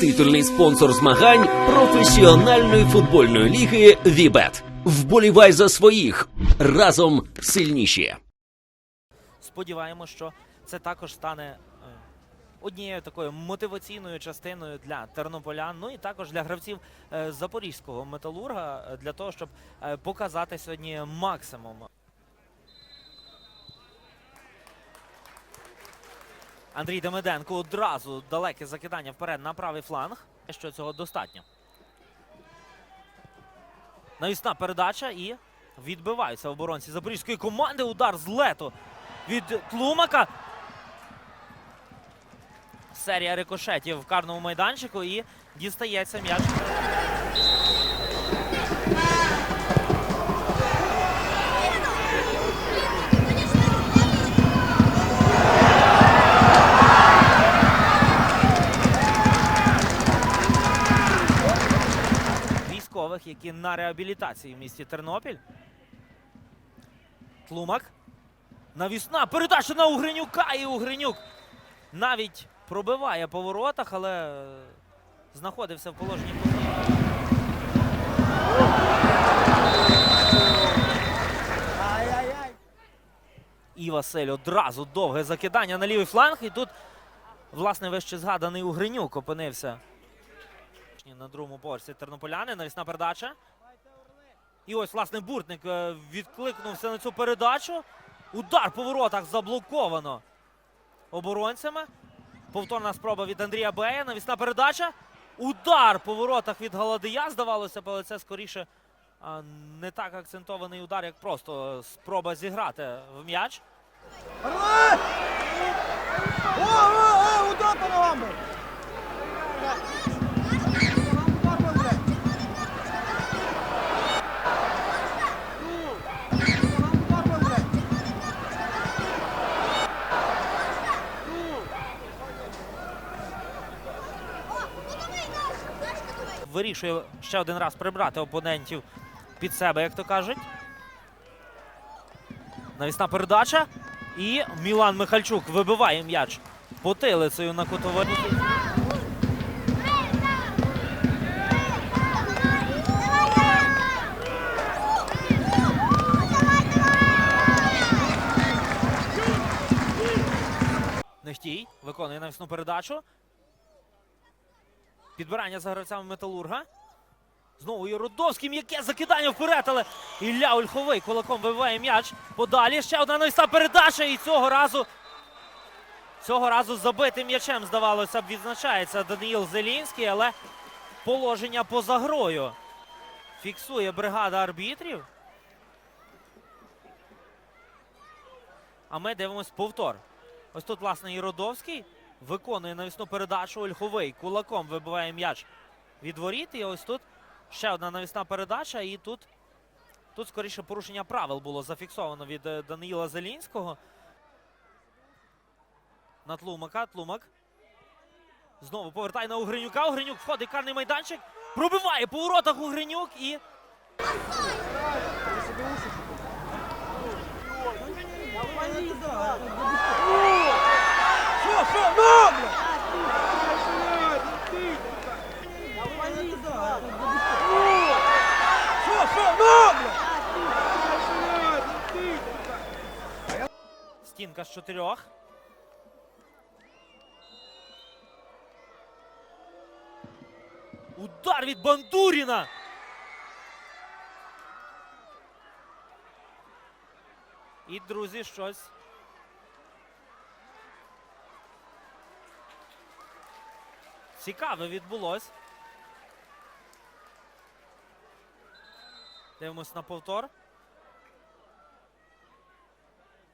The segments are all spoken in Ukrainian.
Титульний спонсор змагань професіональної футбольної ліги Вібет. Вболівай за своїх разом сильніші. Сподіваємося, що це також стане е, однією такою мотиваційною частиною для тернополян, ну і також для гравців е, запорізького металурга е, для того, щоб показати сьогодні максимум. Андрій Демиденко одразу далеке закидання вперед на правий фланг. Що цього достатньо. Навісна передача і відбиваються оборонці запорізької команди. Удар з лету від Тлумака. Серія рикошетів в карному майданчику і дістається м'яч. Які на реабілітації в місті Тернопіль. Тлумак. Навісна передача на Угринюка і Угринюк навіть пробиває по воротах, але е, знаходився в положенні. І Василь одразу довге закидання на лівий фланг. І тут, власне, вище згаданий Угринюк опинився на другому поверсі тернополяни. Навісна передача. І ось, власне, Буртник е, відкликнувся на цю передачу. Удар по воротах заблоковано оборонцями. Повторна спроба від Андрія Бея. Навісна передача. Удар по воротах від Галадия. Здавалося але це скоріше не так акцентований удар, як просто спроба зіграти в м'яч. Удар по ногам був. Удар був, блядь. Удар був, блядь. Вирішує ще один раз прибрати опонентів під себе, як то кажуть. Навісна передача. І Мілан Михальчук вибиває м'яч потилицею на кутовий. Нехтій виконує навісну передачу. Підбирання за гравцями Металурга. Знову Єрудовський м'яке закидання вперед, але Ілля Ольховий кулаком вибиває м'яч. Подалі ще одна навісна передача. І цього разу цього разу забитим м'ячем, здавалося б, відзначається Даниїл Зелінський, але положення поза грою. Фіксує бригада арбітрів. А ми дивимось повтор. Ось тут, власне, Єродовський виконує навісну передачу. Ольховий кулаком вибиває м'яч від воріт. І ось тут ще одна навісна передача. І тут, тут скоріше порушення правил було зафіксовано від е, Даниїла Зелінського. На Тлумака. Тлумак. Знову повертає на Угринюка. Угринюк входить карний майданчик. Пробиває по воротах Угринюк і Що, стінка з чотирьох. Удар від Бандуріна. І, друзі, щось. Цікаве відбулось. Дивимось на повтор.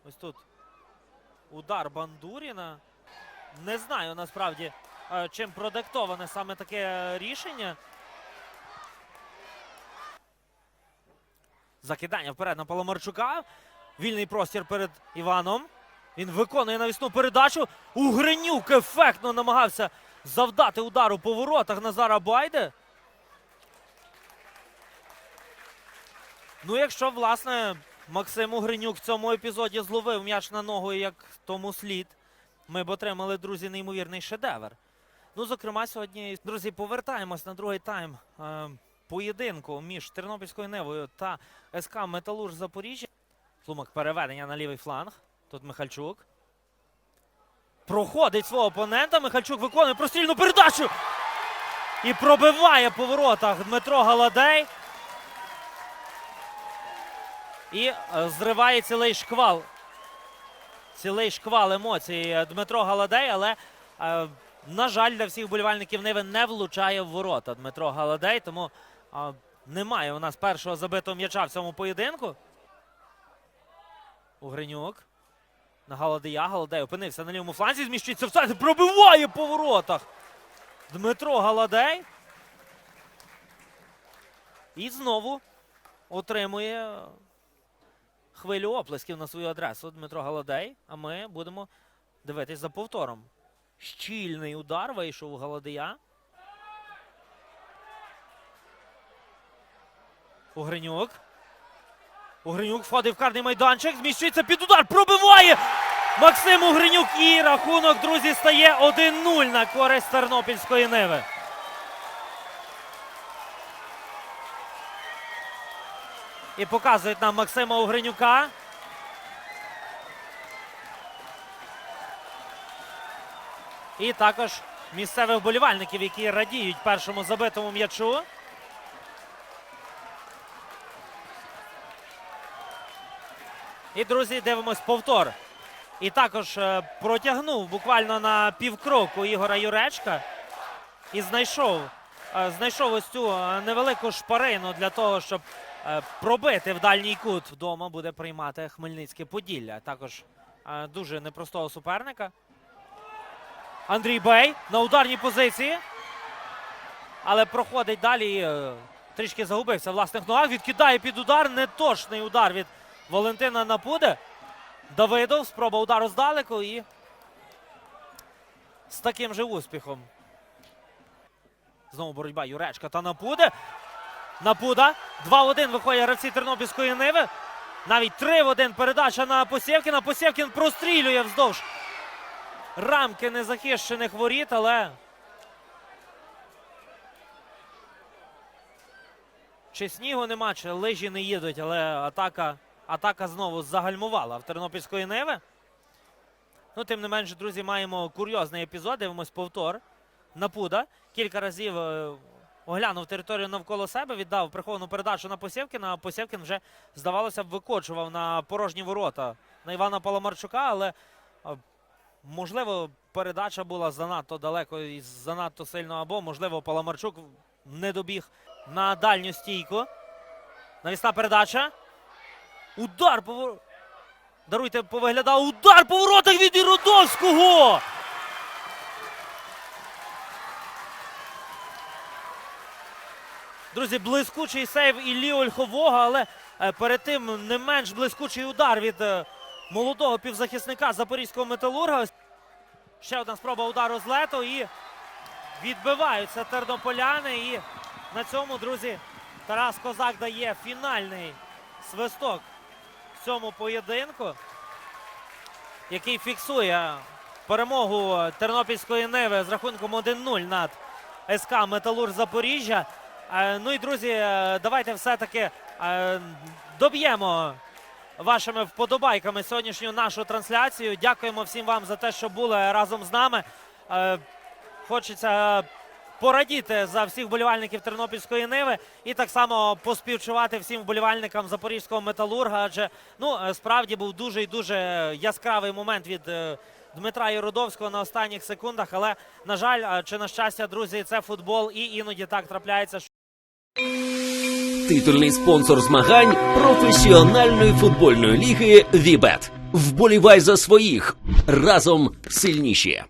Ось тут удар Бандуріна. Не знаю насправді, е, чим продиктоване саме таке рішення. Закидання вперед на Паламарчука. Вільний простір перед Іваном. Він виконує навісну передачу. Угринюк ефектно намагався завдати удару по воротах Назара Байде. Ну, якщо, власне, Максим Угринюк в цьому епізоді зловив м'яч на ногу, як тому слід, ми б отримали, друзі, неймовірний шедевр. Ну, зокрема, сьогодні, друзі, повертаємось на другий тайм е, поєдинку між Тернопільською Невою та СК Металург Запоріжжя. Слумак переведення на лівий фланг. Тут Михальчук. Проходить свого опонента. Михальчук виконує прострільну передачу. І пробиває по воротах Дмитро Галадей. І е, зриває цілий шквал. Цілий шквал емоцій Дмитро Галадей, але, е, на жаль, для всіх болівальників Ниви не влучає в ворота Дмитро Галадей, тому е, немає у нас першого забитого м'яча в цьому поєдинку. Угринюк. На Галадея. Галадей опинився на лівому фланзі, зміщується в пробиває по воротах. Дмитро Галадей. І знову отримує хвилю оплесків на свою адресу Дмитро Галадей. А ми будемо дивитись за повтором. Щільний удар вийшов у Галадея. Угринюк. Угринюк входить в карний майданчик, зміщується під удар, пробиває Максим Угринюк і рахунок, друзі, стає 1-0 на користь Тернопільської Ниви. І показують нам Максима Угринюка. І також місцевих вболівальників, які радіють першому забитому м'ячу. І, друзі, дивимось повтор. І також е, протягнув буквально на півкроку Ігора Юречка і знайшов, е, знайшов ось цю е, невелику шпарину для того, щоб пробити в дальній кут. Вдома буде приймати Хмельницьке Поділля. Також дуже непростого суперника. Андрій Бей на ударній позиції. Але проходить далі. Трішки загубився в власних ногах. Відкидає під удар. Неточний удар від Валентина Напуде. Давидов. Спроба удару здалеку і з таким же успіхом. Знову боротьба Юречка та Напуде. Напуда. 2-1 виходять гравці Тернопільської Ниви. Навіть 3-1 передача на Посєвкіна. Посєвкін прострілює вздовж рамки незахищених воріт, але. Чи снігу нема, чи лижі не їдуть, але атака, атака знову загальмувала в Тернопільської Ниви. Ну, тим не менше, друзі, маємо курйозний епізод. Дивимось повтор. Напуда. Кілька разів е, оглянув територію навколо себе, віддав приховану передачу на Посєвкіна, а Посєвкін вже, здавалося б, викочував на порожні ворота на Івана Паламарчука, але е, можливо, передача була занадто далеко і занадто сильно, або, можливо, Паламарчук не добіг на дальню стійку. Навісна передача. Удар по Даруйте, повиглядав. Удар по воротах від Іродовського! Друзі, блискучий сейв Іллі Ольхового, але е, перед тим не менш блискучий удар від е, молодого півзахисника запорізького металурга. Ще одна спроба удару з лету і відбиваються тернополяни. І на цьому, друзі, Тарас Козак дає фінальний свисток цьому поєдинку, який фіксує перемогу Тернопільської Ниви з рахунком 1-0 над СК Металург Запоріжжя. Е, Ну і друзі, е, давайте все-таки е, доб'ємо вашими вподобайками сьогоднішню нашу трансляцію. Дякуємо всім вам за те, що були разом з нами. Хочеться порадіти за всіх вболівальників Тернопільської Ниви і так само поспівчувати всім вболівальникам запорізького металурга. Адже ну е, справді був дуже і дуже яскравий момент від е, Дмитра Єрудовського на останніх секундах. Але на жаль, е, чи на щастя, друзі, це футбол, і іноді так трапляється. що Титульний спонсор змагань професіональної футбольної ліги Вібет. Вболівай за своїх разом сильніші.